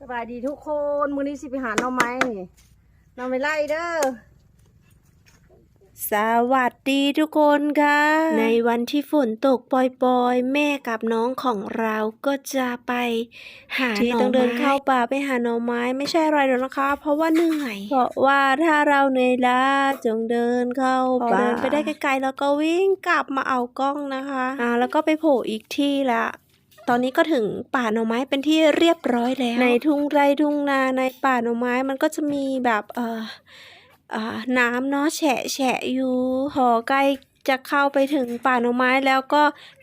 สบายดีทุกคนมื้อนี้สิไปหาหน่อไม้นี่หน่อไม้ไล่เด้อสวัสดีทุกคนค่ะ ในวันที่ฝนตกปล่อยๆ แม่กับน้องของเราก็จะไป หาที่หน่ต้อองเดิไม้นเข้าเข้าป่าไปหาหน่อไม้ไม่ใช่อะไรหรอกนะคะ เพราะว่าเหนื่อย เพราะว่าถ้าเราเหนื่อยล้าจงเดินเข้าพอป่าเดิเดินนไปไปได้ได้ไกลๆแล้วก็วิ่งกลับมาเอากล้องนะคะ อ่าแล้วก็ไปโผล่อีกที่ละ ตอนนี้ก็ถึงป่าหน่อไม้เป็นที่เรียบร้อยแล้ว ในทุ่งไร่ทุ่งนาในป่าหน่อไม้มันก็จะมีแบบเออเอ่อน้ำเนาะแฉะแฉะอยู่หอใกล้ จะเข้าไปถึงป่าหน่อไม้แล้วก็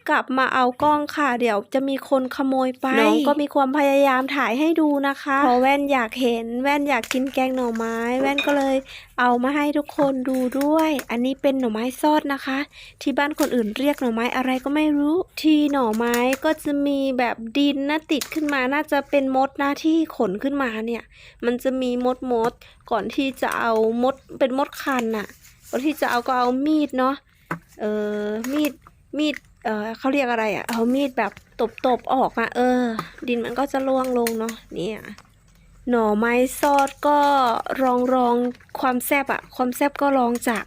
กลับมาเอากล้องค่ะ เดี๋ยวจะมีคนขโมยไปน้องก็มีความพยายามถ่ายให้ดูนะคะเพราะแว่นอยากเห็นแว่นอยากกินแกงหน่อไม้ แว่นก็เลยเอามาให้ทุกคนดูด้วย อันนี้เป็นหน่อไม้ซอดนะคะ ที่บ้านคนอื่นเรียกหน่อไม้อะไรก็ไม่รู้ ที่หน่อไม้ก็จะมีแบบดินนะติดขึ้นมาน่าจะเป็นมดนะที่ขนขึ้นมาเนี่ย มันจะมีมดมดก่อนที่จะเอามดเป็นมดคันน่ะก่อนที่จะเอาก็เอามีดเนาะ เออมีดมีดเออเขาเรียกอะไรอะ่ะ เอามีดแบบตบๆออกมาเออ ดินมันก็จะร่วงลงเนาะเนี่ย หน่อไม้ซอดก็รองรองความแซบอะความแซบก็รองจาก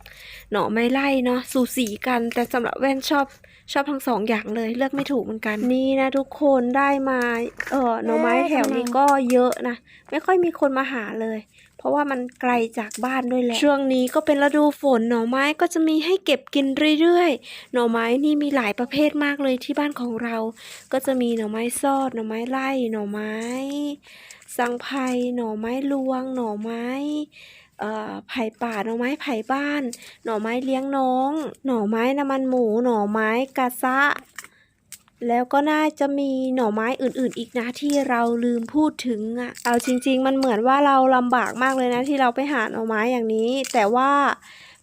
หน่อไม้ไล่เนาะสูสีกันแต่สำหรับแว่นชอบชอบทั้งสองอย่างเลยเลือกไม่ถูกเหมือนกันนี่นะทุกคนได้มาเออหน่อไม้แถวนี้ก็เยอะนะ ไม่ค่อยมีคนมาหาเลย เพราะว่ามันไกลจากบ้านด้วยแหละช่วงนี้ก็เป็นฤดูฝนหน่อไม้ก็จะมีให้เก็บกินเรื่อยๆ หน่อไม้นี่มีหลายประเภทมากเลยที่บ้านของเรา ก็จะมีหน่อไม้ซอดหน่อไม้ไล่หน่อไม้ สังไพรหน่อไม้ลวง หน่อไม้เอ่อไผ่ป่าหน่อไม้ไผ่บ้าน หน่อไม้เลี้ยงน้อง หน่อไม้น้ำมันหมู หน่อไม้กะซะ แล้วก็น่าจะมีหน่อไม้อื่นๆ อีกนะที่เราลืมพูดถึงอะเอาจริง ๆ มันเหมือนว่าเราลำบากมากเลยนะที่เราไปหาหน่อไม้อย่างนี้ แต่ว่า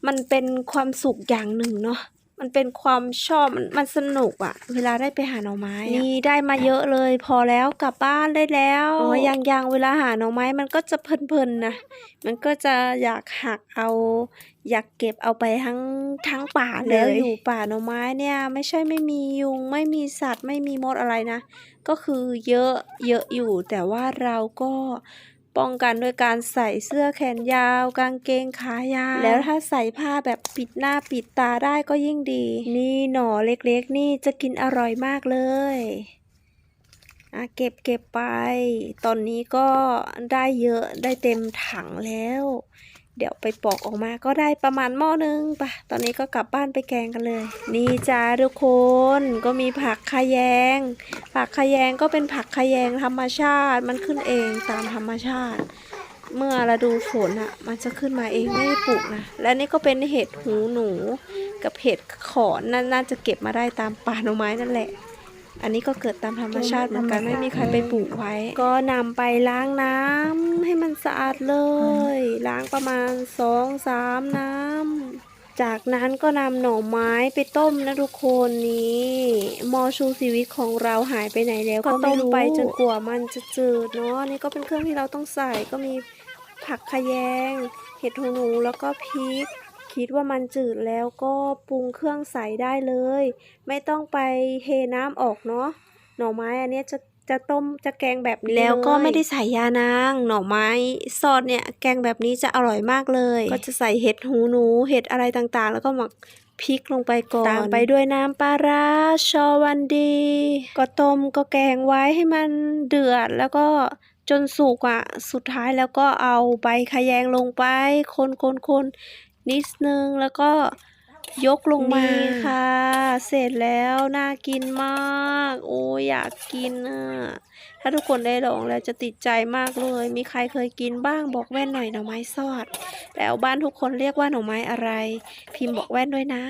มันเป็นความสุขอย่างหนึ่งเนาะ มันเป็นความชอบมันมันสนุกอะเวลาได้ไปหาหน่อไม้อะนี่ได้มาเยอะเลย พอแล้วกลับบ้านได้แล้วอ๋อยังยังเวลาหาหน่อไม้มันก็จะเพลินๆนะมันก็จะอยากหักเอา อยากเก็บเอาไปทั้งทั้งป่าเลยแล้วอยู่ป่าหน่อไม้เนี่ยไม่ใช่ไม่มียุงไม่มีสัตว์ไม่มีมดอะไรนะ ก็คือเยอะเยอะอยู่แต่ว่าเราก็ ป้องกันด้วยการใส่เสื้อแขนยาว กางเกงขายาว แล้วถ้าใส่ผ้าแบบปิดหน้าปิดตาได้ก็ยิ่งดี นี่หน่อเล็กๆ นี่จะกินอร่อยมากเลยอะเก็บเก็บไป ตอนนี้ก็ได้เยอะได้เต็มถังแล้ว เดี๋ยวไปปอกออกมาก็ได้ประมาณหม้อนึงปะตอนนี้ก็กลับบ้านไปแกงกันเลย นี่จ้าทุกคนก็มีผักขยง ผักขยงก็เป็นผักขยงธรรมชาติ มันขึ้นเองตามธรรมชาติ เมื่อฤดูฝนอะ มันจะขึ้นมาเองไม่ปลูกนะ และนี่ก็เป็นเห็ดหูหนู กับเห็ดขอนน่าน่าจะเก็บมาได้ตามป่าหน่อไม้นั่นแหละ อันนี้ก็เกิดตามธรรมชาติเหมือนกันไม่มีใครไปปลูกไว้ ก็นำไปล้างน้ำให้มันสะอาดเลย ล้างประมาณสองสามน้ำจากนั้นก็นำหน่อไม้ไปต้มนะทุกคนนี่มอชูชีวิตของเราหายไปไหนแล้ว ก็ต้มไปจนกว่ามันจะจืดเนาะนี่ก็เป็นเครื่องที่เราต้องใส่ก็มีผักขะแยง เห็ดหูหนูแล้วก็พริก คิดว่ามันจืดแล้วก็ปรุงเครื่องใส่ได้เลย ไม่ต้องไปเทน้ำออกเนาะหน่อไม้อันเนี้ยจะจะต้มจะแกงแบบนี้แล้วก็ไม่ได้ใส่ยานางหน่อไม้ซอสเนี่ยแกงแบบนี้จะอร่อยมากเลย ก็จะใส่เห็ดหูหนู เห็ดอะไรต่างๆ แล้วก็หมักพริกลงไปก่อนตามไปด้วยน้ำปลาร้าชอวันดี ก็ต้มก็แกงไว้ให้มันเดือดแล้วก็จนสุกอะ สุดท้ายแล้วก็เอาใบขะแยงลงไป คนคนคน นิดนึงแล้วก็ยกลงมาค่ะ เสร็จแล้วน่ากินมาก โอ้ยอยากกินอะ ถ้าทุกคนได้ลองแล้วจะติดใจมากเลย มีใครเคยกินบ้างบอกแว่นหน่อยหน่อไม้ซอด แล้วบ้านทุกคนเรียกว่าหน่อไม้อะไร พิมพ์บอกแว่นด้วยนะ